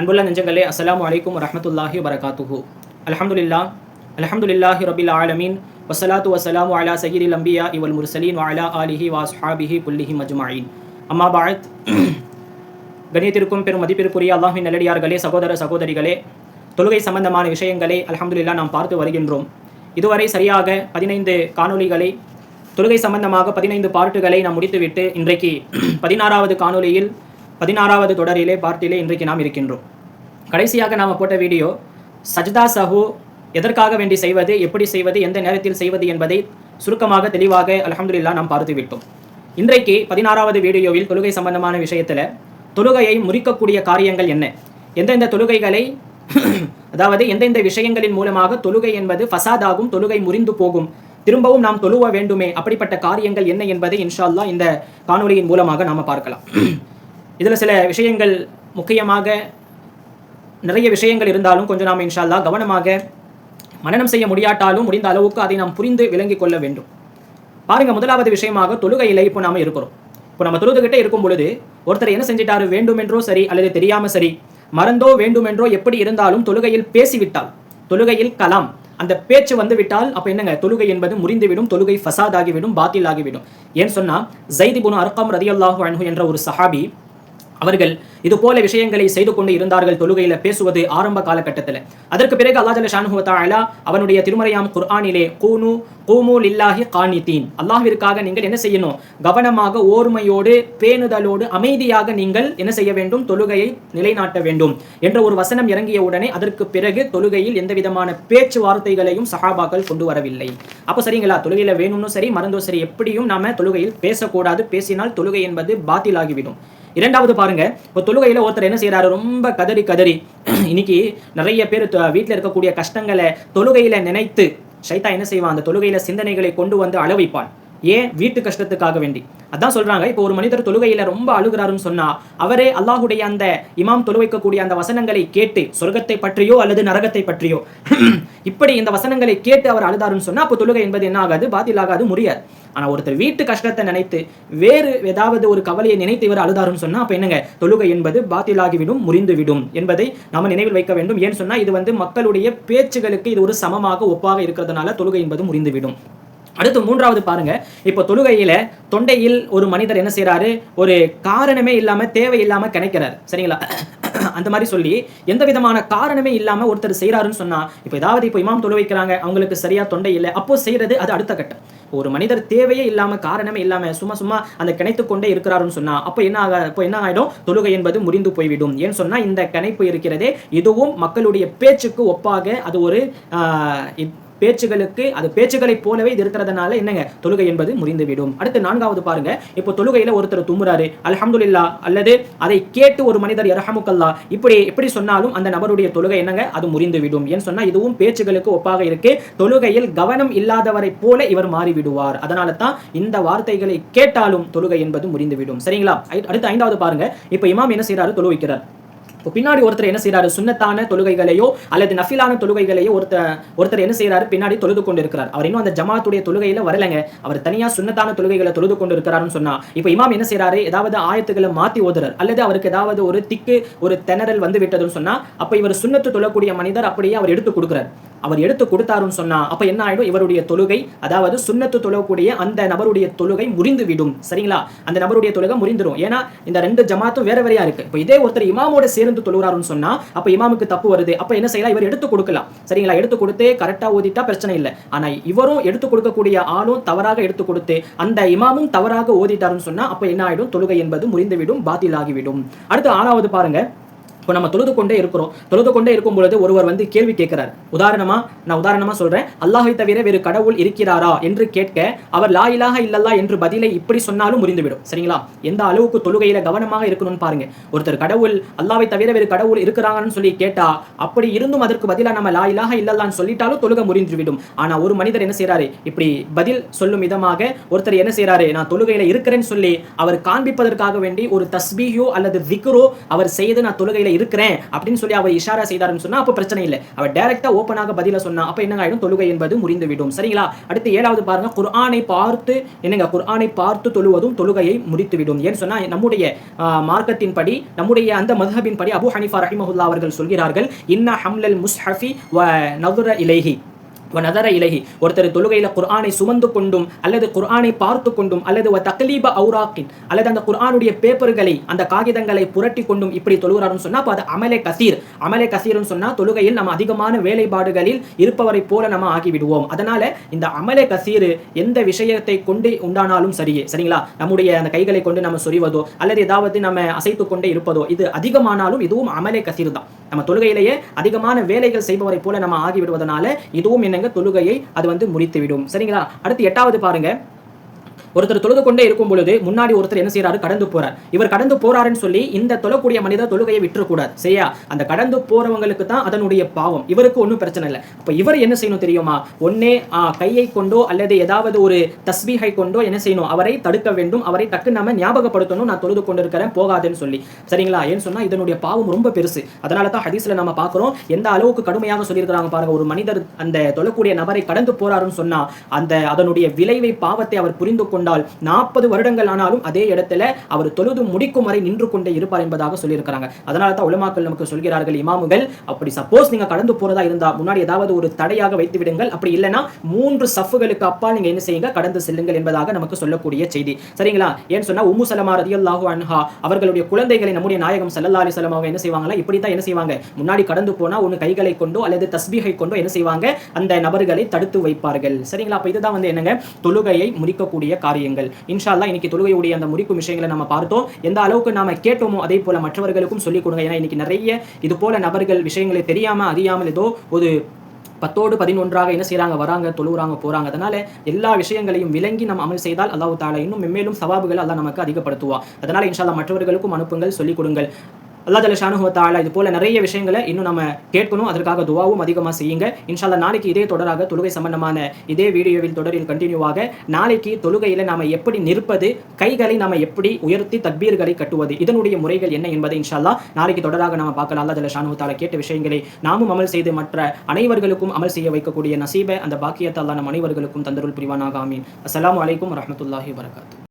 அன்புள்ள நெஞ்சங்களே அஸ்லாம் வலைக்கம் வரமத்துல்லாஹி வரகாத்துஹு அலமதுல்லா அலமதுல்லாஹி ரபில் ஆலமீன். வசலாத்து வசலாம் அலா சய்யிதில் அம்பியா இவல் முர்சலீன் வாலா ஆலிஹி வாஸ்ஹாபிஹி புல்லிஹி மஜ்மாயின். அம்மா பாத் கணியத்திற்கும் பெரும் மதிப்பிற்குரிய அல்லாஹின் நல்லடியார்களே சகோதர சகோதரிகளே தொழுகை சம்பந்தமான விஷயங்களை அலமதுல்லா நாம் பார்த்து வருகின்றோம். இதுவரை சரியாக பதினைந்து காணொளிகளை தொழுகை சம்பந்தமாக பதினைந்து பார்ட்டுகளை நாம் முடித்துவிட்டு இன்றைக்கு பதினாறாவது காணொலியில் பதினாறாவது தொடரிலே பார்ட்டிலே இன்றைக்கு நாம் இருக்கின்றோம். கடைசியாக நாம் போட்ட வீடியோ சஜிதா சஹு எதற்காக வேண்டி செய்வது எப்படி செய்வது எந்த நேரத்தில் செய்வது என்பதை சுருக்கமாக தெளிவாக அலமதுல்லா நாம் பார்த்து விட்டோம். இன்றைக்கு பதினாறாவது வீடியோவில் தொழுகை சம்பந்தமான விஷயத்தில் தொழுகையை முறிக்கக்கூடிய காரியங்கள் என்ன? எந்தெந்த தொழுகைகளை அதாவது எந்தெந்த விஷயங்களின் மூலமாக தொழுகை என்பது ஃபசாதாகும் தொழுகை முறிந்து போகும் திரும்பவும் நாம் தொழுவ வேண்டுமே அப்படிப்பட்ட காரியங்கள் என்ன என்பதை இன்ஷால்லா இந்த காணொலியின் மூலமாக நாம் பார்க்கலாம். இதில் சில விஷயங்கள் முக்கியமாக நிறைய விஷயங்கள் இருந்தாலும் கொஞ்சம் நாம் இன்ஷால்லா கவனமாக மனனம் செய்ய முடியாட்டாலும் முடிந்த அளவுக்கு அதை நாம் புரிந்து விளங்கிக் கொள்ள வேண்டும். பாருங்கள் முதலாவது விஷயமாக தொழுகையில் இப்போ நாம இருக்கிறோம். இப்போ நம்ம தொழுதுகிட்டே இருக்கும் பொழுது ஒருத்தர் என்ன செஞ்சிட்டாரு? வேண்டுமென்றோ சரி அல்லது தெரியாமல் சரி மறந்தோ வேண்டுமென்றோ எப்படி இருந்தாலும் தொழுகையில் பேசிவிட்டால் தொழுகையில் கலாம். அந்த பேச்சு வந்து விட்டால் அப்போ என்னங்க? தொழுகை என்பது முறிந்துவிடும் தொழுகை ஃபசாத் ஆகிவிடும் பாத்தில் ஆகிவிடும் ஏன்னு சொன்னால் ஜைதி புனு அர்கம் ரதியல்லாஹு அன்ஹு என்ற ஒரு சஹாபி அவர்கள் இது போல விஷயங்களை செய்து கொண்டு இருந்தார்கள் தொழுகையில பேசுவது ஆரம்ப காலகட்டத்தில். அதற்கு பிறகு அல்லா ஜல்ல அவனுடைய திருமறையாம் குர்ஆனிலே கூனு கூமு லில்லாஹி காணித்தீன் அல்லாஹிற்காக நீங்கள் என்ன செய்யணும்? கவனமாக ஓர்மையோடு பேணுதலோடு அமைதியாக நீங்கள் என்ன செய்ய வேண்டும்? தொழுகையை நிலைநாட்ட வேண்டும் என்ற ஒரு வசனம் இறங்கிய உடனே அதற்கு பிறகு தொழுகையில் எந்த விதமான பேச்சுவார்த்தைகளையும் சஹாபாக்கள் கொண்டு வரவில்லை. அப்போ சரிங்களா? தொழுகையில் வேணும்னு சரி மறந்தோ சரி எப்படியும் நாம தொழுகையில் பேசக்கூடாது. பேசினால் தொழுகை என்பது பாத்திலாகிவிடும். இரண்டாவது பாருங்க. இப்போ தொழுகையில ஒருத்தர் என்ன செய்கிறாரு ரொம்ப கதறி கதறி இன்னைக்கு நிறைய பேர் வீட்டில் இருக்கக்கூடிய கஷ்டங்களை தொழுகையில நினைத்து சைத்தா என்ன செய்வான்? அந்த தொழுகையில சிந்தனைகளை கொண்டு வந்து அளவைப்பான். ஏன் வீட்டு கஷ்டத்துக்காக வேண்டி? அதான் சொல்றாங்க. இப்போ ஒரு மனிதர் தொழுகையில ரொம்ப அழுகிறாருன்னு சொன்னா அவரே அல்லாஹுடைய அந்த இமாம் தொழுவைக்கக்கூடிய அந்த வசனங்களை கேட்டு சொர்க்கத்தை பற்றியோ அல்லது நரகத்தை பற்றியோ இப்படி இந்த வசனங்களை கேட்டு அவர் அழுதாருன்னு சொன்னா அப்போ தொழுகை என்பது என்ன ஆகாது? பாத்திலாகாது முடியாது ஆனா ஒருத்தர் வீட்டு கஷ்டத்தை நினைத்து வேறு ஏதாவது ஒரு கவலையை நினைத்து இவர் அழுதாருன்னு சொன்னா அப்ப என்னங்க? தொழுகை என்பது பாத்திலாகிவிடும் முறிந்துவிடும் என்பதை நாம நினைவில் வைக்க வேண்டும். ஏன்னு சொன்னா இது வந்து மக்களுடைய பேச்சுகளுக்கு இது ஒரு சமமாக ஒப்பாக இருக்கிறதுனால தொழுகை என்பது முறிந்துவிடும். அடுத்து மூன்றாவது பாருங்க. இப்போ தொழுகையில தொண்டையில் ஒரு மனிதர் என்ன செய்யறாரு ஒரு காரணமே இல்லாம தேவை இல்லாம கிடைக்கிறார் சரிங்களா? அந்த மாதிரி சொல்லி எந்த விதமான காரணமே இல்லாம ஒருத்தர் செய்யறாருன்னு சொன்னா இப்போ ஏதாவது இப்போ இமாம் தொழு வைக்கிறாங்க அவங்களுக்கு சரியா தொண்டை இல்லை அப்போ செய்யறது அது அடுத்த கட்டம். ஒரு மனிதர் தேவையே இல்லாம காரணமே இல்லாம சும்மா சும்மா அந்த கிணைத்து கொண்டே இருக்கிறாருன்னு சொன்னா அப்போ என்ன ஆக அப்போ என்ன ஆயிடும்? தொழுகை என்பது முறிந்து போய்விடும். ஏன்னு சொன்னா இந்த கணைப்பு இருக்கிறதே இதுவும் மக்களுடைய பேச்சுக்கு ஒப்பாக அது ஒரு பேச்சுகளுக்கு அது பேச்சுகளைப் போலவே இது இருக்கிறதுனால என்னங்க? தொழுகை என்பது முறிந்துவிடும். அடுத்து நான்காவது பாருங்க. இப்போ தொழுகையில ஒருத்தர் தும்முறாரு. அல்ஹம்துலில்லா. அல்லது அதை கேட்டு ஒரு மனிதர் இரஹமுக்கல்லா இப்படி எப்படி சொன்னாலும் அந்த நபருடைய தொழுகை என்னங்க? அது முறிந்துவிடும். ஏன்னு சொன்னா இதுவும் பேச்சுகளுக்கு ஒப்பாக இருக்கு. தொழுகையில் கவனம் இல்லாதவரை போல இவர் மாறிவிடுவார். அதனால தான் இந்த வார்த்தைகளை கேட்டாலும் தொழுகை என்பது முறிந்துவிடும். சரிங்களா? அடுத்து ஐந்தாவது பாருங்க. இப்போ இமாம் என்ன செய்யறாரு தொழுவிக்கிறார். இப்போ பின்னாடி ஒருத்தர் என்ன செய்யறாரு சுண்ணத்தான தொழுகைகளையோ அல்லது நஃபிலான தொழுகைகளையோ ஒருத்தர் ஒருத்தர் என்ன செய்யறாரு பின்னாடி தொழுது கொண்டு இருக்கிறார் அவர் இன்னும் அந்த ஜமாத்துடைய தொழுகையில வரலங்க. அவர் தனியா சுண்ணத்தான தொழுகைகளை தொழுது கொண்டு இருக்கிறாருன்னு சொன்னா இப்போ இமாம் என்ன செய்யறாரு ஏதாவது ஆயத்துக்களை மாத்தி ஓதுறார். அல்லது அவருக்கு ஏதாவது ஒரு திக்கு ஒரு திணறல் வந்து விட்டதுன்னு சொன்னா அப்ப இவர் சுண்ணத்து தொழக்கூடிய மனிதர் அப்படியே அவர் எடுத்து கொடுக்குறார். அவர் எடுத்து கொடுத்தாருன்னு சொன்னா அப்ப என்ன ஆயிடும்? இவருடைய தொழுகை அதாவது சுண்ணத்து தொழக்கூடிய அந்த நபருடைய தொழுகை முறிந்து விடும் சரிங்களா? அந்த நபருடைய தொழுகை முறிந்துடும் ஏன்னா இந்த ரெண்டு ஜமாத்தும் வேற வேறையா இருக்கு. இப்போ இதே ஒருத்தர் இமாமோட சேர்ந்து தொழுகிறாருன்னு சொன்னா அப்ப இமாமுக்கு தப்பு வருது. அப்ப என்ன செய்யலாம்? இவர் எடுத்து கொடுக்கலாம். சரிங்களா? எடுத்து கொடுத்து கரெக்டா ஓதிட்டா பிரச்சனை இல்லை. ஆனா இவரும் எடுத்து கொடுக்கக்கூடிய ஆளும் தவறாக எடுத்து கொடுத்து அந்த இமாமும் தவறாக ஓதிட்டாருன்னு சொன்னா அப்ப என்ன ஆயிடும்? தொழுகை என்பது முறிந்துவிடும் பாத்தில் ஆகிவிடும் அடுத்து ஆறாவது பாருங்க. இப்போ நம்ம தொழுது கொண்டே இருக்கிறோம். தொழுது கொண்டே இருக்கும் பொழுது ஒருவர் வந்து கேள்வி கேட்கிறார். உதாரணமா நான் உதாரணமா சொல்றேன். அல்லாஹை தவிர வேறு கடவுள் இருக்கிறாரா என்று கேட்க அவர் லா இலாஹ இல்லல்லா என்று பதிலை இப்படி சொன்னாலும் முறிந்துவிடும். சரிங்களா? எந்த அளவுக்கு தொழுகையில கவனமாக இருக்கணும்னு பாருங்க. ஒருத்தர் கடவுள் அல்லாவை தவிர வேறு கடவுள் இருக்கிறாங்கன்னு சொல்லி கேட்டா அப்படி இருந்தும் அதற்கு பதிலா நம்ம லா இலாஹ இல்லல்லான்னு சொல்லிட்டாலும் தொழுகை முறிந்துவிடும். ஆனா ஒரு மனிதர் என்ன செய்யறாரு இப்படி பதில் சொல்லும் விதமாக ஒருத்தர் என்ன செய்யறாரு நான் தொழுகையில இருக்கிறேன்னு சொல்லி அவர் காண்பிப்பதற்காக வேண்டி ஒரு தஸ்பீயோ அல்லது விக்ரோ அவர் செய்து நான் தொழுகையில இருக்கிறேன் அப்படின்னு சொல்லி அவர் இஷாரா செய்தாருன்னு சொன்னா அப்ப பிரச்சனை இல்லை. அவர் டைரக்டா ஓப்பனாக பதில சொன்னா அப்ப என்னங்க ஆயிடும்? தொழுகை என்பது முறிந்து விடும் சரிங்களா? அடுத்து ஏழாவது பாருங்க குர்ஆனை பார்த்து என்னங்க குர்ஆனை பார்த்து தொழுவதும் தொழுகையை முடித்துவிடும். ஏன்னு சொன்னா நம்முடைய மார்க்கத்தின் படி நம்முடைய அந்த மதுஹபின் படி அபு ஹனிஃபா ரஹிமஹுல்லா அவர்கள் சொல்கிறார்கள் இன்ன ஹம்லல் முஸ்ஹஃபி வ நவுர இலைஹி. நதர இலகி ஒருத்தர் தொழுகையில குர்ஆனை சுமந்து கொண்டும் அல்லது குர்ஆனை பார்த்து கொண்டும் அல்லது ஒரு தக்லீப அவுராக்கின் அல்லது அந்த குர்ஆனுடைய பேப்பர்களை அந்த காகிதங்களை புரட்டி கொண்டும் இப்படி தொழுகிறாருன்னு சொன்னா அப்ப அது அமலே கசீர். அமலே கசீர்னு சொன்னா தொழுகையில் நம்ம அதிகமான வேலைப்பாடுகளில் இருப்பவரை போல நம்ம ஆகிவிடுவோம். அதனால இந்த அமலே கசீர் எந்த விஷயத்தை கொண்டு உண்டானாலும் சரியே சரிங்களா? நம்முடைய அந்த கைகளை கொண்டு நம்ம சொறிவதோ அல்லது ஏதாவது நம்ம அசைத்து கொண்டே இருப்பதோ இது அதிகமானாலும் இதுவும் அமலே கசீர் தான். நம்ம தொழுகையிலேயே அதிகமான வேலைகள் செய்பவரை போல நம்ம ஆகிவிடுவதனால இதுவும் என்னங்க தொழுகையை அது வந்து முடித்துவிடும் சரிங்களா? அடுத்து எட்டாவது பாருங்க. ஒருத்தர் தொழுது கொண்டே இருக்கும் பொழுது முன்னாடி ஒருத்தர் என்ன செய்யறாரு கடந்து போறார். இவர் கடந்து போறாருன்னு சொல்லி இந்த தொழக்கூடிய மனிதர் தொழுகையை விட்டுறக்கூடாது. சரியா? அந்த கடந்து போறவங்களுக்கு தான் அதனுடைய பாவம். இவருக்கு ஒன்றும் பிரச்சனை இல்லை. அப்ப இவர் என்ன செய்யணும் தெரியுமா? ஒன்னே கையை கொண்டோ அல்லது ஏதாவது ஒரு தஸ்பீகை கொண்டோ என்ன செய்யணும்? அவரை தடுக்க வேண்டும். அவரை டக்கு நம்ம ஞாபகப்படுத்தணும். நான் தொழுது கொண்டிருக்கிறேன் போகாதுன்னு சொல்லி. சரிங்களா? ஏன்னு சொன்னா இதனுடைய பாவம் ரொம்ப பெருசு. அதனால தான் ஹதீஸ்ல நம்ம பார்க்குறோம் எந்த அளவுக்கு கடுமையாக சொல்லியிருக்கிறாங்க பாருங்க. ஒரு மனிதர் அந்த தொழக்கூடிய நபரை கடந்து போறாருன்னு சொன்னா அந்த அதனுடைய விளைவை பாவத்தை அவர் புரிந்து கொண்டு கொண்டால் நாற்பது வருடங்கள் ஆனாலும் அதே இடத்துல அவர் தொழுது முடிக்கும் வரை நின்று கொண்டே இருப்பார் என்பதாக சொல்லியிருக்கிறாங்க. அதனால தான் உலமாக்கள் நமக்கு சொல்கிறார்கள் இமாமுகள் அப்படி சப்போஸ் நீங்க கடந்து போறதா இருந்தா முன்னாடி ஏதாவது ஒரு தடையாக வைத்து விடுங்கள். அப்படி இல்லைன்னா மூன்று சஃப்புகளுக்கு அப்பால் நீங்க என்ன செய்யுங்க? கடந்து செல்லுங்கள் என்பதாக நமக்கு சொல்லக்கூடிய செய்தி. சரிங்களா? ஏன்னு சொன்னா உம்மு சலமா ரதியல்லாஹு அன்ஹா அவர்களுடைய குழந்தைகளை நம்முடைய நாயகம் சல்லா அலி சலமாக என்ன செய்வாங்களா இப்படி தான் என்ன செய்வாங்க. முன்னாடி கடந்து போனா ஒன்று கைகளை கொண்டோ அல்லது தஸ்பீகை கொண்டோ என்ன செய்வாங்க? அந்த நபர்களை தடுத்து வைப்பார்கள். சரிங்களா? அப்ப இதுதான் வந்து என்னங்க? தொழுகையை முறிக்கக்கூடிய காரியங்கள் இன்ஷா இன்னைக்கு தொழுகையுடைய அந்த முடிக்கும் விஷயங்களை நம்ம பார்த்தோம். எந்த அளவுக்கு நாம கேட்டோமோ அதே போல மற்றவர்களுக்கும் சொல்லிக் கொடுங்க. ஏன்னா இன்னைக்கு நிறைய இது போல நபர்கள் விஷயங்களை தெரியாம அறியாமல் ஏதோ ஒரு பத்தோடு பதினொன்றாக என்ன செய்கிறாங்க வராங்க தொழுகிறாங்க போறாங்க. அதனால எல்லா விஷயங்களையும் விளங்கி நம்ம அமல் செய்தால் அல்லாஹ் தாலா இன்னும் மென்மேலும் சவாபுகள் அல்லாஹ் நமக்கு அதிகப்படுத்துவா அதனால் இன்ஷால்லா மற்றவர்களுக்கும் அனுப்புங்கள் சொல்லிக் கொடுங்கள். அல்லா ஜல ஷானு இது போல நிறைய விஷயங்களை இன்னும் நம்ம கேட்கணும். அதற்காக துவாவும் அதிகமாக செய்யுங்க. இன்ஷால்லா நாளைக்கு இதே தொடராக தொழுகை சம்பந்தமான இதே வீடியோவில் தொடரில் கண்டினியூவாக நாளைக்கு தொழுகையில் நாம எப்படி நிற்பது கைகளை நாம எப்படி உயர்த்தி தக்பீர்களை கட்டுவது இதனுடைய முறைகள் என்ன என்பதை இன்ஷால்லா நாளைக்கு தொடராக நாம் பார்க்கலாம். அல்லா ஜல ஷானு கேட்ட விஷயங்களை நாமும் அமல் செய்து மற்ற அனைவர்களுக்கும் அமல் செய்ய வைக்கக்கூடிய நசீபை அந்த பாக்கியத்தை அல்லாஹ் நம் அனைவர்களுக்கும் தந்தருள் புரிவானாக. ஆமீன். அஸ்லாம் வலைக்கம் வரமத்துல்லாஹி வரகாத்து